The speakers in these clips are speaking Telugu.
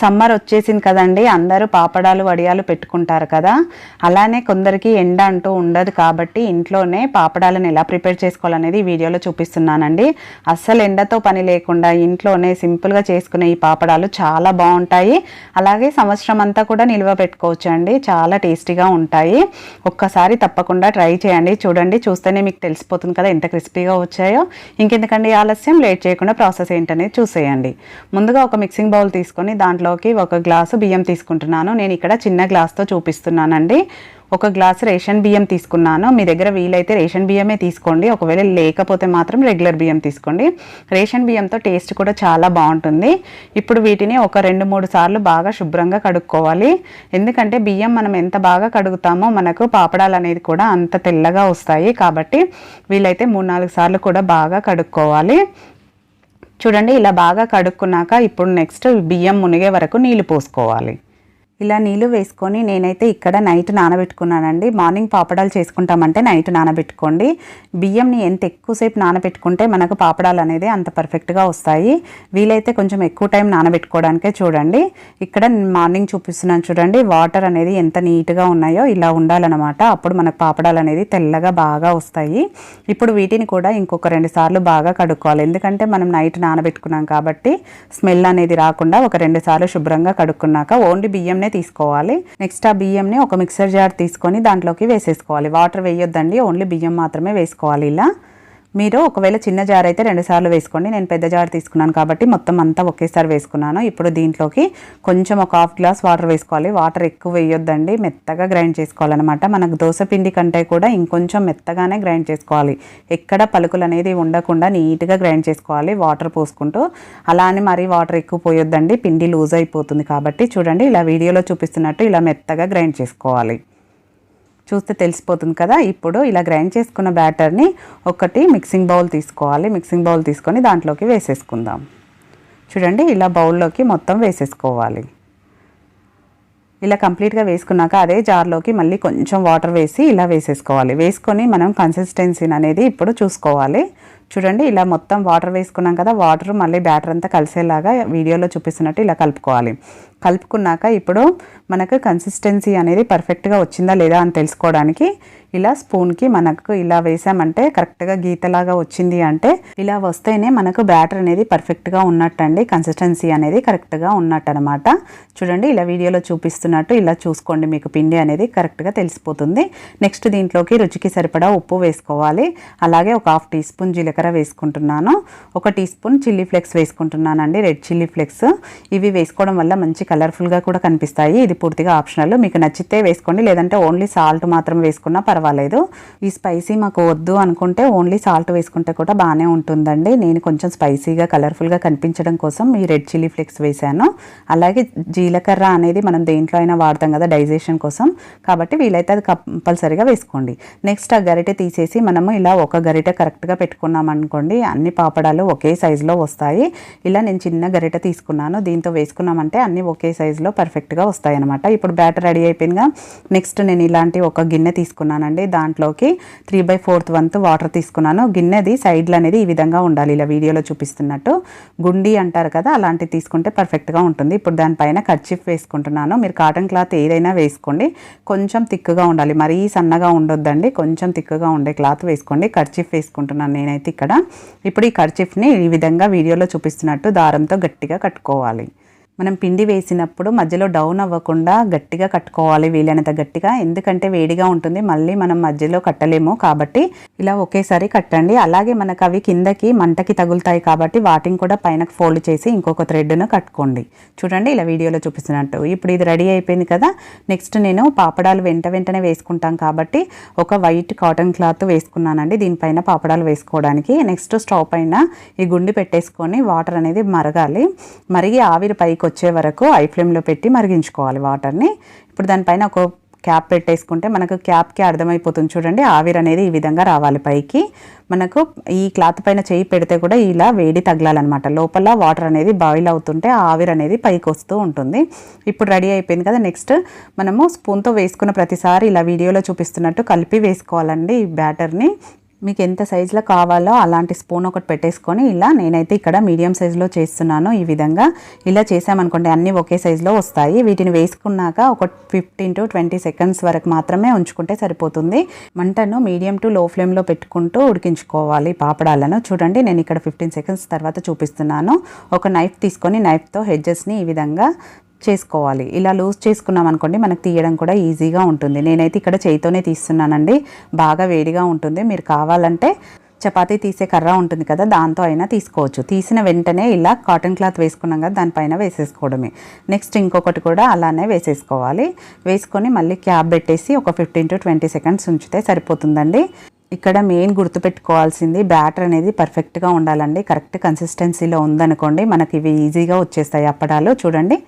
సమ్మర్ వచ్చేసింది కదండి అందరూ పాపడాలు వడియాలు పెట్టుకుంటారు కదా. అలానే కొందరికి ఎండ అంటూ ఉండదు కాబట్టి ఇంట్లోనే పాపడాలను ఎలా ప్రిపేర్ చేసుకోవాలనేది ఈ వీడియోలో చూపిస్తున్నానండి. అస్సలు ఎండతో పని లేకుండా ఇంట్లోనే సింపుల్గా చేసుకునే ఈ పాపడాలు చాలా బాగుంటాయి. అలాగే సంవత్సరం అంతా కూడా నిల్వ పెట్టుకోవచ్చు అండి చాలా టేస్టీగా ఉంటాయి. ఒక్కసారి తప్పకుండా ట్రై చేయండి చూడండి చూస్తేనే మీకు తెలిసిపోతుంది కదా ఎంత క్రిస్పీగా వచ్చాయో. ఇంకెందుకండి ఆలస్యం లేట్ చేయకుండా ప్రాసెస్ ఏంటనేది చూసేయండి. ముందుగా ఒక మిక్సింగ్ బౌల్ తీసుకొని దాంట్లో దాంట్లోకి ఒక గ్లాసు బియ్యం తీసుకుంటున్నాను. నేను ఇక్కడ చిన్న గ్లాస్తో చూపిస్తున్నానండి. ఒక గ్లాసు రేషన్ బియ్యం తీసుకున్నాను. మీ దగ్గర వీలైతే రేషన్ బియ్యమే తీసుకోండి. ఒకవేళ లేకపోతే మాత్రం రెగ్యులర్ బియ్యం తీసుకోండి. రేషన్ బియ్యంతో టేస్ట్ కూడా చాలా బాగుంటుంది. ఇప్పుడు వీటిని ఒక రెండు మూడు సార్లు బాగా శుభ్రంగా కడుక్కోవాలి. ఎందుకంటే బియ్యం మనం ఎంత బాగా కడుగుతామో మనకు పాపడాలు అనేది కూడా అంత తెల్లగా వస్తాయి. కాబట్టి వీలైతే మూడు నాలుగు సార్లు కూడా బాగా కడుక్కోవాలి. చూడండి ఇలా బాగా కడుక్కున్నాక ఇప్పుడు నెక్స్ట్ బియ్యం మునిగే వరకు నీళ్ళు పోసుకోవాలి. ఇలా నీళ్ళు వేసుకొని నేనైతే ఇక్కడ నైట్ నానబెట్టుకున్నానండి. మార్నింగ్ పాపడాలు చేసుకుంటామంటే నైట్ నానబెట్టుకోండి. బియ్యంని ఎంత ఎక్కువసేపు నానబెట్టుకుంటే మనకు పాపడాలు అనేది అంత పర్ఫెక్ట్గా వస్తాయి. వీలైతే కొంచెం ఎక్కువ టైం నానబెట్టుకోవడానికే చూడండి. ఇక్కడ మార్నింగ్ చూపిస్తున్నాను చూడండి. వాటర్ అనేది ఎంత నీట్గా ఉన్నాయో ఇలా ఉండాలన్నమాట. అప్పుడు మనకు పాపడాలు అనేది తెల్లగా బాగా వస్తాయి. ఇప్పుడు వీటిని కూడా ఇంకొక రెండు సార్లు బాగా కడుక్కోవాలి. ఎందుకంటే మనం నైట్ నానబెట్టుకున్నాం కాబట్టి స్మెల్ అనేది రాకుండా ఒక రెండు సార్లు శుభ్రంగా కడుక్కున్నాక ఓన్లీ బియ్యంనే తీసుకోవాలి. నెక్స్ట్ ఆ బియ్యంని ఒక మిక్సర్ జార్ తీసుకొని దాంట్లోకి వేసేసుకోవాలి. వాటర్ వేయొద్దండి ఓన్లీ బియ్యం మాత్రమే వేసుకోవాలి ఇలా. మీరు ఒకవేళ చిన్న జార్ అయితే రెండు సార్లు వేసుకోండి. నేను పెద్ద జార్ తీసుకున్నాను కాబట్టి మొత్తం అంతా ఒకేసారి వేసుకున్నాను. ఇప్పుడు దీంట్లోకి కొంచెం ఒక హాఫ్ గ్లాస్ వాటర్ వేసుకోవాలి. వాటర్ ఎక్కువ వేయొద్దండి. మెత్తగా గ్రైండ్ చేసుకోవాలన్నమాట. మనకు దోశ పిండి కంటే కూడా ఇంకొంచెం మెత్తగానే గ్రైండ్ చేసుకోవాలి. ఎక్కడ పలుకులు అనేది ఉండకుండా నీట్గా గ్రైండ్ చేసుకోవాలి. వాటర్ పోసుకుంటూ. అలా అని మరీ వాటర్ ఎక్కువ పోయొద్దండి. పిండి లూజ్ అయిపోతుంది కాబట్టి చూడండి ఇలా వీడియోలో చూపిస్తున్నట్టు ఇలా మెత్తగా గ్రైండ్ చేసుకోవాలి. చూస్తే తెలిసిపోతుంది కదా. ఇప్పుడు ఇలా గ్రైండ్ చేసుకున్న బ్యాటర్ని ఒకటి మిక్సింగ్ బౌల్ తీసుకోవాలి. మిక్సింగ్ బౌల్ తీసుకొని దాంట్లోకి వేసేసుకుందాం. చూడండి ఇలా బౌల్లోకి మొత్తం వేసేసుకోవాలి. ఇలా కంప్లీట్గా వేసుకున్నాక అదే జార్లోకి మళ్ళీ కొంచెం వాటర్ వేసి ఇలా వేసేసుకోవాలి. వేసుకొని మనం కన్సిస్టెన్సీని అనేది ఇప్పుడు చూసుకోవాలి. చూడండి ఇలా మొత్తం వాటర్ వేసుకున్నాం కదా వాటర్ మళ్ళీ బ్యాటర్ అంతా కలిసేలాగా వీడియోలో చూపిస్తున్నట్టు ఇలా కలుపుకోవాలి. కలుపుకున్నాక ఇప్పుడు మనకు కన్సిస్టెన్సీ అనేది పర్ఫెక్ట్గా వచ్చిందా లేదా అని తెలుసుకోవడానికి ఇలా స్పూన్కి మనకు ఇలా వేసామంటే కరెక్ట్గా గీతలాగా వచ్చింది అంటే ఇలా వస్తేనే మనకు బ్యాటర్ అనేది పర్ఫెక్ట్గా ఉన్నట్టండి కన్సిస్టెన్సీ అనేది కరెక్ట్గా ఉన్నట్టు అనమాట చూడండి ఇలా వీడియోలో చూపిస్తున్నట్టు ఇలా చూసుకోండి మీకు పిండి అనేది కరెక్ట్గా తెలిసిపోతుంది. నెక్స్ట్ దీంట్లోకి రుచికి సరిపడా ఉప్పు వేసుకోవాలి. అలాగే ఒక హాఫ్ టీ స్పూన్ జీలకర్ర వేసుకుంటున్నాను. ఒక టీ స్పూన్ చిల్లీ ఫ్లెక్స్ వేసుకుంటున్నానండి. Red chilli flakes. ఇవి వేసుకోవడం వల్ల మంచి కలర్ఫుల్గా కూడా కనిపిస్తాయి. ఇది పూర్తిగా ఆప్షనల్. మీకు నచ్చితే వేసుకోండి. లేదంటే ఓన్లీ సాల్ట్ మాత్రం వేసుకున్నా పర్వాలేదు. ఈ స్పైసీ మాకు వద్దు అనుకుంటే ఓన్లీ సాల్ట్ వేసుకుంటే కూడా బాగానే ఉంటుందండి. నేను కొంచెం స్పైసీగా కలర్ఫుల్గా కనిపించడం కోసం ఈ రెడ్ చిల్లీ ఫ్లెక్స్ వేశాను. అలాగే జీలకర్ర అనేది మనం దేంట్లో అయినా వాడతాం కదా డైజెషన్ కోసం. కాబట్టి వీలైతే అది కంపల్సరీగా వేసుకోండి. నెక్స్ట్ ఆ గరిటె తీసేసి మనము ఇలా ఒక గరిటె కరెక్ట్గా పెట్టుకున్నాం అనుకోండి అన్ని పాపడాలు ఒకే సైజులో వస్తాయి. ఇలా నేను చిన్న గరిటె తీసుకున్నాను. దీంతో వేసుకున్నామంటే అన్నీ ఒకే సైజులో పర్ఫెక్ట్గా వస్తాయి అనమాట ఇప్పుడు బ్యాటర్ రెడీ అయిపోయిందిగా. నెక్స్ట్ నేను ఇలాంటి ఒక గిన్నె తీసుకున్నానండి. దాంట్లోకి త్రీ బై ఫోర్త్ వంత్ వాటర్ తీసుకున్నాను. గిన్నెది సైడ్లు అనేది ఈ విధంగా ఉండాలి. ఇలా వీడియోలో చూపిస్తున్నట్టు. గుండి అంటారు కదా అలాంటివి తీసుకుంటే పర్ఫెక్ట్గా ఉంటుంది. ఇప్పుడు దానిపైన కర్చిఫ్ వేసుకుంటున్నాను. మీరు కాటన్ క్లాత్ ఏదైనా వేసుకోండి. కొంచెం తిక్కుగా ఉండాలి. మరీ సన్నగా ఉండొద్దండి. కొంచెం తిక్కుగా ఉండే క్లాత్ వేసుకోండి. కర్చిఫ్ వేసుకుంటున్నాను నేనైతే ఇక్కడ. ఇప్పుడు ఈ కర్చిఫ్ని ఈ విధంగా వీడియోలో చూపిస్తున్నట్టు దారంతో గట్టిగా కట్టుకోవాలి. మనం పిండి వేసినప్పుడు మధ్యలో డౌన్ అవ్వకుండా గట్టిగా కట్టుకోవాలి వీలైనంత గట్టిగా. ఎందుకంటే వేడిగా ఉంటుంది మళ్ళీ మనం మధ్యలో కట్టలేము కాబట్టి ఇలా ఒకేసారి కట్టండి. అలాగే మనకు అవి కిందకి మంటకి తగులుతాయి కాబట్టి వాటిని కూడా పైన ఫోల్డ్ చేసి ఇంకొక థ్రెడ్ను కట్టుకోండి. చూడండి ఇలా వీడియోలో చూపిస్తున్నట్టు. ఇప్పుడు ఇది రెడీ అయిపోయింది కదా. నెక్స్ట్ నేను పాపడాలు వెంట వెంటనే వేసుకుంటాం కాబట్టి ఒక వైట్ కాటన్ క్లాత్ వేసుకున్నానండి. దీనిపైన పాపడాలు వేసుకోవడానికి. నెక్స్ట్ స్టవ్ పైన ఈ గుండి పెట్టేసుకొని వాటర్ అనేది మరగాలి. మరిగి ఆవిరి పైకి వచ్చే వరకు ఐ ఫ్లేమ్లో పెట్టి మరిగించుకోవాలి వాటర్ని. ఇప్పుడు దానిపైన ఒక క్యాప్ పెట్టేసుకుంటే మనకు క్యాప్కి అర్థమైపోతుంది చూడండి. ఆవిరి అనేది ఈ విధంగా రావాలి పైకి. మనకు ఈ క్లాత్ పైన చేయి పెడితే కూడా ఇలా వేడి తగలాలన్నమాట. లోపల వాటర్ అనేది బాయిల్ అవుతుంటే ఆవిరి అనేది పైకి వస్తూ ఉంటుంది. ఇప్పుడు రెడీ అయిపోయింది కదా నెక్స్ట్. మనము స్పూన్తో వేసుకున్న ప్రతిసారి ఇలా వీడియోలో చూపిస్తున్నట్టు కలిపి వేసుకోవాలండి ఈ బ్యాటర్ని. మీకు ఎంత సైజులో కావాలో అలాంటి స్పూన్ ఒకటి పెట్టేసుకొని ఇలా నేనైతే ఇక్కడ మీడియం సైజులో చేస్తున్నాను ఈ విధంగా. ఇలా చేసామనుకోండి అన్నీ ఒకే సైజులో వస్తాయి. వీటిని వేసుకున్నాక ఒక ఫిఫ్టీన్ టు ట్వంటీ సెకండ్స్ వరకు మాత్రమే ఉంచుకుంటే సరిపోతుంది. మంటను మీడియం టు లో ఫ్లేమ్లో పెట్టుకుంటూ ఉడికించుకోవాలి పాపడాలను. చూడండి నేను ఇక్కడ ఫిఫ్టీన్ సెకండ్స్ తర్వాత చూపిస్తున్నాను. ఒక నైఫ్ తీసుకొని నైఫ్తో హెడ్జెస్ని ఈ విధంగా చేసుకోవాలి. ఇలా లూజ్ చేసుకున్నాం అనుకోండి మనకు తీయడం కూడా ఈజీగా ఉంటుంది. నేనైతే ఇక్కడ చేయితోనే తీస్తున్నానండి. బాగా వేడిగా ఉంటుంది. మీరు కావాలంటే చపాతీ తీసే కర్ర ఉంటుంది కదా దాంతో అయినా తీసుకోవచ్చు. తీసిన వెంటనే ఇలా కాటన్ క్లాత్ వేసుకున్నాం కదా దానిపైన వేసేసుకోవడమే. నెక్స్ట్ ఇంకొకటి కూడా అలానే వేసేసుకోవాలి. వేసుకొని మళ్ళీ క్యాప్ పెట్టేసి ఒక ఫిఫ్టీన్ టు ట్వంటీ సెకండ్స్ ఉంచితే సరిపోతుందండి. ఇక్కడ మెయిన్ గుర్తుపెట్టుకోవాల్సింది బ్యాటర్ అనేది పర్ఫెక్ట్గా ఉండాలండి. కరెక్ట్ కన్సిస్టెన్సీలో ఉందనుకోండి మనకి ఇవి ఈజీగా వచ్చేస్తాయి అప్పడాలు. చూడండి.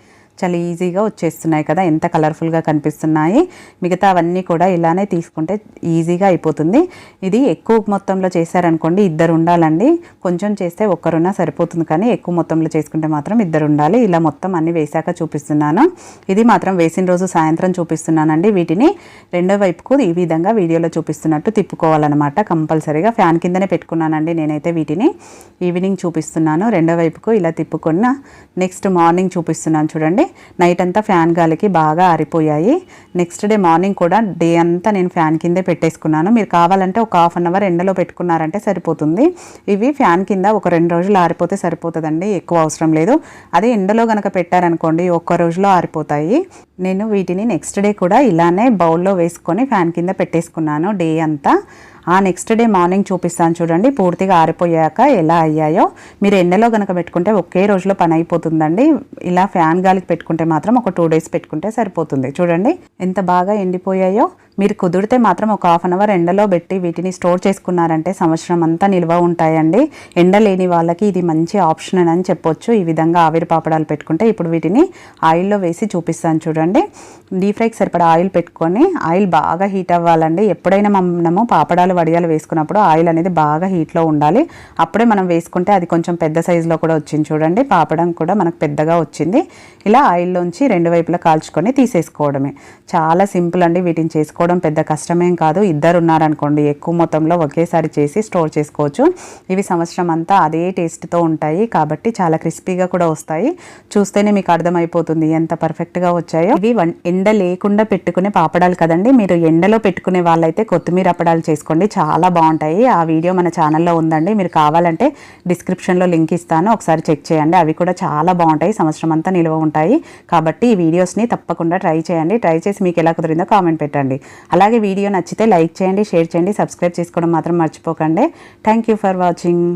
చాలా ఈజీగా వచ్చేస్తున్నాయి కదా ఎంత కలర్ఫుల్గా కనిపిస్తున్నాయి. మిగతా అవన్నీ కూడా ఇలానే తీసుకుంటే ఈజీగా అయిపోతుంది. ఇది ఎక్కువ మొత్తంలో చేశారనుకోండి ఇద్దరు ఉండాలండి. కొంచెం చేస్తే ఒక్కరున్నా సరిపోతుంది కానీ ఎక్కువ మొత్తంలో చేసుకుంటే మాత్రం ఇద్దరు ఉండాలి. ఇలా మొత్తం అన్ని వేశాక చూపిస్తున్నాను. ఇది మాత్రం వేసిన రోజు సాయంత్రం చూపిస్తున్నానండి వీటిని. రెండో వైపుకు ఈ విధంగా వీడియోలో చూపిస్తున్నట్టు తిప్పుకోవాలన్నమాట. కంపల్సరీగా ఫ్యాన్ కిందనే పెట్టుకున్నానండి నేనైతే వీటిని. ఈవినింగ్ చూపిస్తున్నాను. రెండో వైపుకు ఇలా తిప్పుకున్న నెక్స్ట్ మార్నింగ్ చూపిస్తున్నాను చూడండి. నైట్ అంతా ఫ్యాన్ గాలికి బాగా ఆరిపోయాయి. నెక్స్ట్ డే మార్నింగ్ కూడా డే అంతా నేను ఫ్యాన్ కిందే పెట్టేసుకున్నాను. మీరు కావాలంటే ఒక హాఫ్ అన్ అవర్ ఎండలో పెట్టుకున్నారంటే సరిపోతుంది. ఇవి ఫ్యాన్ కింద ఒక రెండు రోజులు ఆరిపోతే సరిపోతుందండి ఎక్కువ అవసరం లేదు. అదే ఎండలో కనుక పెట్టారనుకోండి ఒక్క రోజులో ఆరిపోతాయి. నేను వీటిని నెక్స్ట్ డే కూడా ఇలానే బౌల్లో వేసుకొని ఫ్యాన్ కింద పెట్టేసుకున్నాను డే అంతా. ఆ నెక్స్ట్ డే మార్నింగ్ చూపిస్తాను చూడండి. పూర్తిగా ఆరిపోయాక ఎలా అయ్యాయో. మీరు ఎండలో కనుక పెట్టుకుంటే ఒకే రోజులో పని అయిపోతుందండి. ఇలా ఫ్యాన్ గాలికి పెట్టుకుంటే మాత్రం ఒక టూ డేస్ పెట్టుకుంటే సరిపోతుంది. చూడండి. ఎంత బాగా ఎండిపోయాయో. మీరు కుదిరితే మాత్రం ఒక హాఫ్ అన్ అవర్ ఎండలో పెట్టి వీటిని స్టోర్ చేసుకున్నారంటే సంవత్సరం అంతా నిల్వ ఉంటాయండి. ఎండ లేని వాళ్ళకి ఇది మంచి ఆప్షన్ అని చెప్పొచ్చు. ఈ విధంగా ఆవిరి పాపడాలు పెట్టుకుంటే ఇప్పుడు వీటిని ఆయిల్లో వేసి చూపిస్తాను చూడండి. డీప్ ఫ్రైకి సరిపడా ఆయిల్ పెట్టుకొని ఆయిల్ బాగా హీట్ అవ్వాలండి. ఎప్పుడైనా మనము పాపడాలు వడియాలు వేసుకున్నప్పుడు ఆయిల్ అనేది బాగా హీట్లో ఉండాలి. అప్పుడే మనం వేసుకుంటే అది కొంచెం పెద్ద సైజులో కూడా వచ్చింది చూడండి. పాపడం కూడా మనకు పెద్దగా వచ్చింది. ఇలా ఆయిల్లోంచి రెండు వైపులా కాల్చుకొని తీసేసుకోవడమే. చాలా సింపుల్ అండి వీటిని చేసుకోవడం. పెద్ద కష్టమేం కాదు. ఇద్దరు ఉన్నారనుకోండి ఎక్కువ మొత్తంలో ఒకేసారి చేసి స్టోర్ చేసుకోవచ్చు. ఇవి సంవత్సరం అంతా అదే టేస్ట్తో ఉంటాయి. కాబట్టి చాలా క్రిస్పీగా కూడా వస్తాయి. చూస్తేనే మీకు అర్థమైపోతుంది ఎంత పర్ఫెక్ట్గా వచ్చాయో. ఇవి వన్- ఎండ లేకుండా పెట్టుకునే పాపడాలు కదండి. మీరు ఎండలో పెట్టుకునే వాళ్ళైతే కొత్తిమీర అప్పడాలు చేసుకోండి. చాలా బాగుంటాయి. ఆ వీడియో మన ఛానల్లో ఉందండి. మీరు కావాలంటే డిస్క్రిప్షన్లో లింక్ ఇస్తాను. ఒకసారి చెక్ చేయండి. అవి కూడా చాలా బాగుంటాయి. సంవత్సరం అంతా నిల్వ ఉంటాయి. కాబట్టి ఈ వీడియోస్ని తప్పకుండా ట్రై చేయండి. ట్రై చేసి మీకు ఎలా కుదిరిందో కామెంట్ పెట్టండి. అలాగే వీడియో నచ్చితే లైక్ చేయండి షేర్ చేయండి సబ్స్క్రైబ్ చేసుకోవడం మాత్రం మర్చిపోకండి. Thank you for watching